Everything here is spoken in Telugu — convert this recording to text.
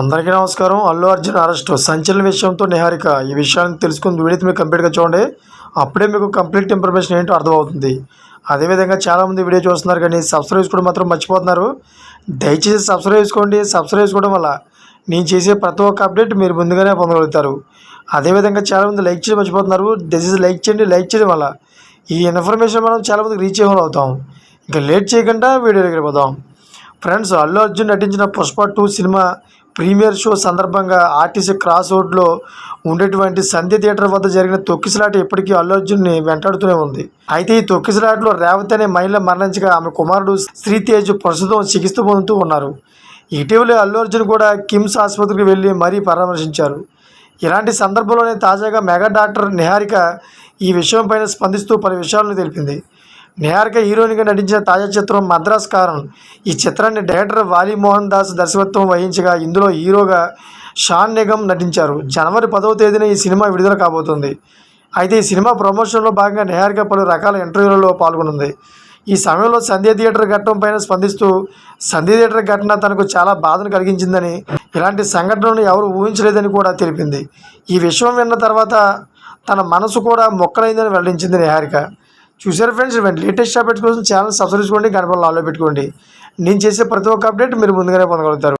అందరికీ నమస్కారం. అల్లు అర్జున్ అరెస్ట్. సంచలన విషయంతో నిహారిక. ఈ విషయాన్ని తెలుసుకుని వీడియో మీరు కంప్లీట్గా చూడండి. అప్పుడే మీకు కంప్లీట్ ఇన్ఫర్మేషన్ ఏంటో అర్థమవుతుంది. అదేవిధంగా చాలామంది వీడియో చూస్తున్నారు కానీ సబ్స్క్రైబ్ చేసుకోవడం మాత్రం మర్చిపోతున్నారు. దయచేసి సబ్స్క్రైబ్ చేసుకోండి. సబ్స్క్రైబ్ చేసుకోవడం వల్ల నేను చేసే ప్రతి ఒక్క అప్డేట్ మీరు ముందుగానే పొందగలుగుతారు. అదేవిధంగా చాలామంది లైక్ చేయడం మర్చిపోతున్నారు. దయచేసి లైక్ చేయండి. లైక్ చేయడం వల్ల ఈ ఇన్ఫర్మేషన్ మనం చాలామందికి రీచ్ అవ్వాలి అవుతాం ఇంకా లేట్ చేయకుండా వీడియో దగ్గర పోదాం ఫ్రెండ్స్ అల్లు అర్జున్ నటించిన Pushpa two cinema premiere show సందర్భంగా ఆర్టీసీ క్రాస్ రోడ్లో ఉండేటువంటి సంధ్య థియేటర్ వద్ద జరిగిన తొక్కిసలాట ఇప్పటికీ అల్లు అర్జున్ని వెంటాడుతూనే ఉంది. అయితే ఈ తొక్కిసలాటలో రేవతి అనే మహిళ మరణించగా ఆమె కుమారుడు శ్రీతేజ్ ప్రస్తుతం చికిత్స పొందుతూ ఉన్నారు. ఇటీవలే అల్లు అర్జున్ కూడా కిమ్స్ ఆసుపత్రికి వెళ్ళి మరీ పరామర్శించారు. ఇలాంటి సందర్భంలోనే తాజాగా మెగా డాక్టర్ నిహారిక ఈ విషయంపైన స్పందిస్తూ పలు విషయాలను తెలిపింది. నిహారిక హీరోయిన్గా నటించిన తాజా చిత్రం మద్రాస్ కారన్ ఈ చిత్రాన్ని డైరెక్టర్ వాలి మోహన్ దాస్ దర్శకత్వం వహించగా ఇందులో హీరోగా షాన్ నిగమ్ నటించారు. జనవరి పదవ తేదీన ఈ సినిమా విడుదల కాబోతుంది. అయితే ఈ సినిమా ప్రమోషన్లో భాగంగా నిహారిక పలు రకాల ఇంటర్వ్యూలలో పాల్గొనుంది. ఈ సమయంలో సంధ్య థియేటర్ ఘట్టం పైన స్పందిస్తూ సంధ్య థియేటర్ ఘటన తనకు చాలా బాధను కలిగించిందని ఇలాంటి సంఘటనను ఎవరు ఊహించలేదని కూడా తెలిపింది. ఈ విషయం విన్న తర్వాత తన మనసు కూడా మొక్కలైందని వెల్లడించింది నిహారిక చూసారు ఫ్రెండ్స్ ఇవన్నీ లేటెస్ట్ అప్డేట్స్ కోసం ఛానల్ సబ్స్క్రైబ్ చేసుకోండి గణపతి ఆలో పెట్టుకోండి. నేను చేసే ప్రతి ఒక్క అప్డేట్ మీరు ముందుగానే పొందగలుగుతారు.